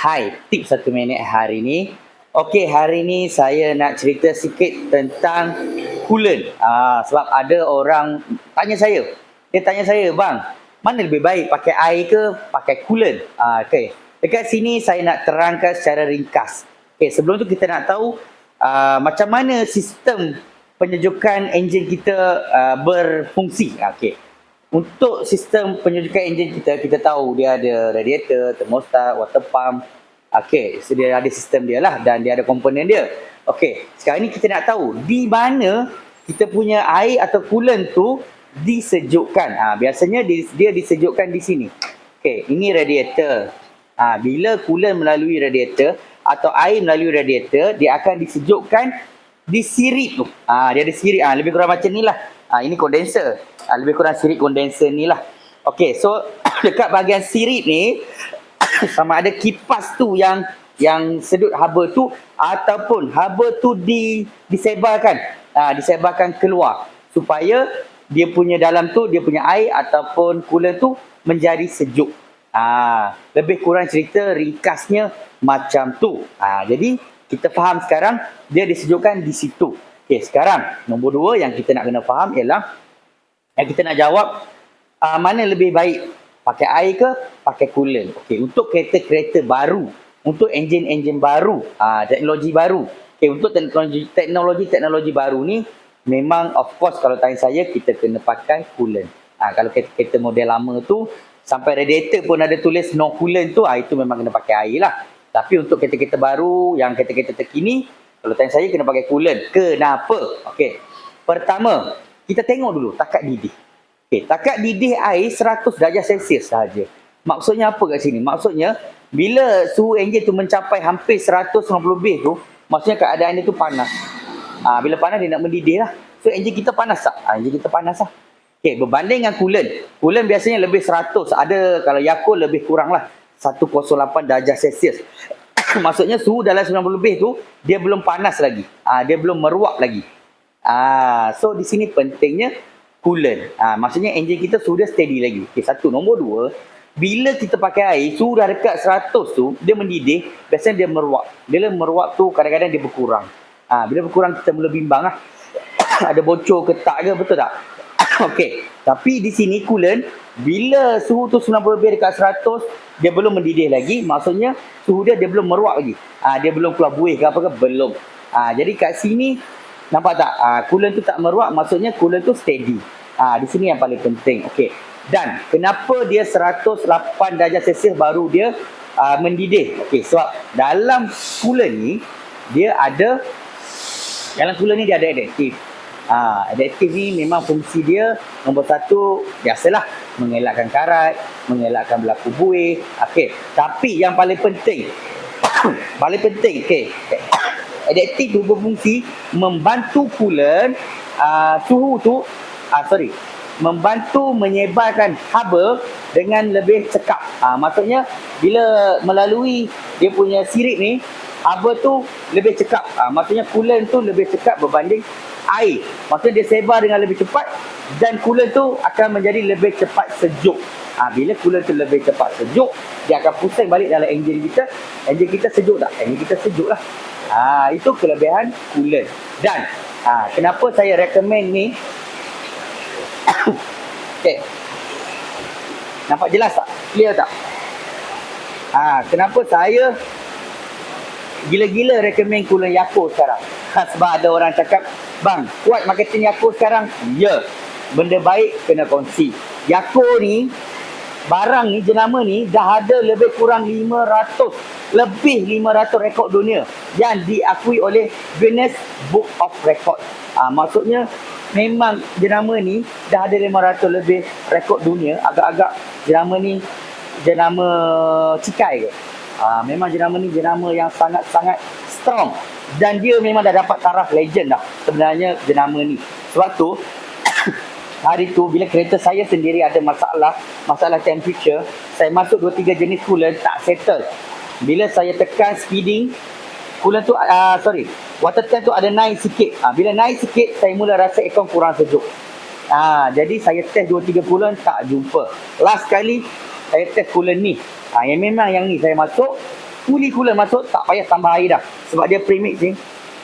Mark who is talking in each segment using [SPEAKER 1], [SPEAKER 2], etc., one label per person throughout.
[SPEAKER 1] Hai, tips satu minit hari ni. Okey, hari ni saya nak cerita sikit tentang coolant. Ah, sebab ada orang tanya saya. Dia tanya saya, bang, mana lebih baik pakai air ke pakai coolant? Ah, okey. Dekat sini saya nak terangkan secara ringkas. Okey, sebelum tu kita nak tahu uh, macam mana sistem penyejukan enjin kita uh, berfungsi. Okey. Untuk sistem penyejukan enjin kita, kita tahu dia ada radiator, thermostat, water pump. Okey, so dia ada sistem dia lah dan dia ada komponen dia. Okey, sekarang ni kita nak tahu di mana kita punya air atau coolant tu disejukkan. Ha, biasanya dia, dia disejukkan di sini. Okey, ini radiator. Ha, bila coolant melalui radiator atau air melalui radiator, dia akan disejukkan di sirip tu. Ha, dia ada sirip. Ha, lebih kurang macam ni lah. Ha, ini kondenser. Ha, lebih kurang sirip kondenser ni lah. Okey, so dekat bahagian sirip ni, sama ada kipas tu yang yang sedut haba tu ataupun haba tu di disebarkan ha, disebarkan keluar supaya dia punya dalam tu dia punya air ataupun coolant tu menjadi sejuk. Ha, lebih kurang cerita ringkasnya macam tu. Ha, jadi kita faham sekarang dia disejukkan di situ. Okey, sekarang nombor dua yang kita nak kena faham ialah yang kita nak jawab uh, mana lebih baik pakai air ke pakai coolant. Okey, untuk kereta-kereta baru, untuk enjin-enjin baru, uh, teknologi baru. Okey, untuk teknologi teknologi-teknologi baru ni memang of course kalau tanya saya kita kena pakai coolant. Uh, kalau kereta-kereta model lama tu sampai radiator pun ada tulis no coolant tu, uh, itu memang kena pakai air lah. Tapi untuk kereta-kereta baru yang kereta-kereta terkini, kalau tanya saya kena pakai coolant. Kenapa? Okey. Pertama, kita tengok dulu takat didih. Okay, takat didih air 100 darjah Celsius sahaja. Maksudnya apa kat sini? Maksudnya bila suhu enjin tu mencapai hampir 190 lebih tu, maksudnya keadaan dia tu panas. Ha, bila panas dia nak mendidih lah. So enjin kita panas tak? Ha, enjin kita panas lah. Okay, berbanding dengan coolant. Coolant biasanya lebih 100. Ada kalau Yakult lebih kurang lah. 108 darjah Celsius. maksudnya suhu dalam 90 lebih tu, dia belum panas lagi. Ha, dia belum meruap lagi. Ha, so di sini pentingnya coolant. Ha, maksudnya enjin kita sudah steady lagi. Okay, satu. Nombor dua, bila kita pakai air, suhu dah dekat 100 tu, dia mendidih, biasanya dia meruap. Bila meruap tu, kadang-kadang dia berkurang. Ha, bila berkurang, kita mula bimbang lah. Ada bocor ke tak ke, betul tak? Okey. Tapi di sini coolant, bila suhu tu 90 lebih dekat 100, dia belum mendidih lagi. Maksudnya, suhu dia, dia belum meruap lagi. Ha, dia belum keluar buih ke apa ke, belum. Ha, jadi kat sini, Nampak tak? Ah, coolant tu tak meruap, maksudnya coolant tu steady. Ah, di sini yang paling penting. Okey. Dan kenapa dia 108 darjah Celsius baru dia uh, mendidih? Okey, sebab dalam coolant ni dia ada dalam coolant ni dia ada adaptif. Ah, adaptif ni memang fungsi dia nombor satu biasalah mengelakkan karat, mengelakkan berlaku buih. Okey, tapi yang paling penting paling penting okey adaptif tu berfungsi membantu coolant uh, suhu tu uh, sorry membantu menyebarkan haba dengan lebih cekap. Uh, maksudnya bila melalui dia punya sirip ni haba tu lebih cekap. Uh, maksudnya coolant tu lebih cekap berbanding air. Maksudnya dia sebar dengan lebih cepat dan coolant tu akan menjadi lebih cepat sejuk. Ha, bila coolant tu lebih cepat sejuk, dia akan pusing balik dalam enjin kita. Enjin kita sejuk tak? Enjin kita sejuk lah. Ha, itu kelebihan coolant. Dan ha, kenapa saya recommend ni? okay. Nampak jelas tak? Clear tak? Ha, kenapa saya gila-gila recommend coolant Yakult sekarang? Ha, sebab ada orang cakap, bang, kuat marketing Yakult sekarang? Ya. Yeah. Benda baik kena kongsi. Yakult ni barang ni jenama ni dah ada lebih kurang 500 lebih 500 rekod dunia yang diakui oleh Guinness Book of Record. Ah ha, maksudnya memang jenama ni dah ada 500 lebih rekod dunia agak-agak jenama ni jenama cikai ke. Ha, memang jenama ni jenama yang sangat-sangat strong dan dia memang dah dapat taraf legend dah sebenarnya jenama ni. Sebab tu hari tu bila kereta saya sendiri ada masalah, masalah temperature, saya masuk 2 3 jenis coolant tak settle. Bila saya tekan speeding, coolant tu uh, sorry, water tank tu ada naik sikit. Uh, bila naik sikit, saya mula rasa aircon kurang sejuk. Ah, uh, jadi saya test 2 3 coolant tak jumpa. Last kali saya test coolant ni. Uh, yang memang yang ni saya masuk fully coolant masuk tak payah tambah air dah. Sebab dia premix ni.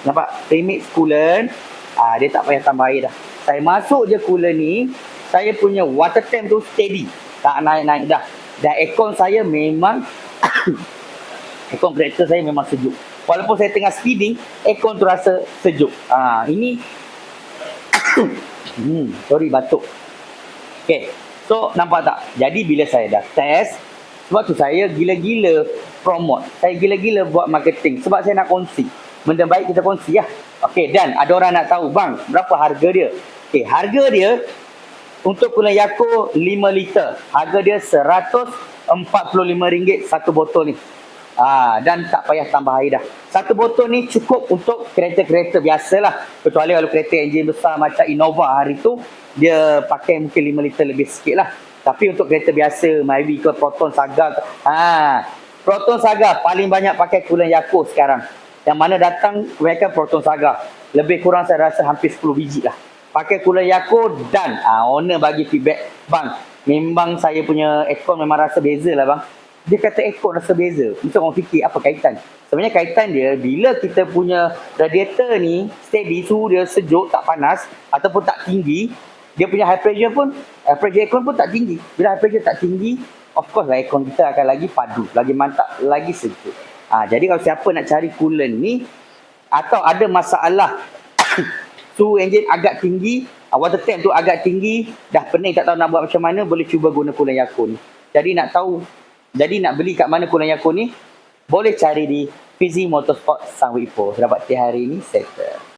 [SPEAKER 1] Nampak? Premix coolant. Ah dia tak payah tambah air dah. Saya masuk je coolant ni, saya punya water temp tu steady. Tak naik-naik dah. Dan aircon saya memang aircon breaker saya memang sejuk. Walaupun saya tengah speeding, aircon tu rasa sejuk. Ah ini hmm, sorry batuk. Okay. So nampak tak? Jadi bila saya dah test, sebab tu saya gila-gila promote. Saya gila-gila buat marketing. Sebab saya nak kongsi. Benda baik kita kongsi lah. Okay dan ada orang nak tahu bang berapa harga dia. Okay harga dia untuk gula Yako 5 liter. Harga dia RM145 satu botol ni. Ah dan tak payah tambah air dah. Satu botol ni cukup untuk kereta-kereta biasalah. Kecuali kalau kereta enjin besar macam Innova hari tu dia pakai mungkin 5 liter lebih sikit lah. Tapi untuk kereta biasa, Myvi ke Proton Saga ha, Proton Saga paling banyak pakai coolant Yakult sekarang. Yang mana datang kebanyakan Proton Saga. Lebih kurang saya rasa hampir 10 biji lah. Pakai coolant Yakult dan ha, owner bagi feedback. Bang, memang saya punya aircon memang rasa beza lah bang. Dia kata aircon rasa beza. Mesti orang fikir apa kaitan. Sebenarnya kaitan dia bila kita punya radiator ni steady, suhu dia sejuk, tak panas ataupun tak tinggi, dia punya high pressure pun high pressure aircon pun tak tinggi. Bila high pressure tak tinggi of course lah aircon kita akan lagi padu lagi mantap lagi sejuk ha, jadi kalau siapa nak cari coolant ni atau ada masalah suhu enjin agak tinggi ah, water temp tu agak tinggi dah pening tak tahu nak buat macam mana boleh cuba guna coolant Yakun. Jadi nak tahu jadi nak beli kat mana coolant Yakun ni boleh cari di Fizi Motorsport Sangwit Ipoh dapat tiap hari ni settle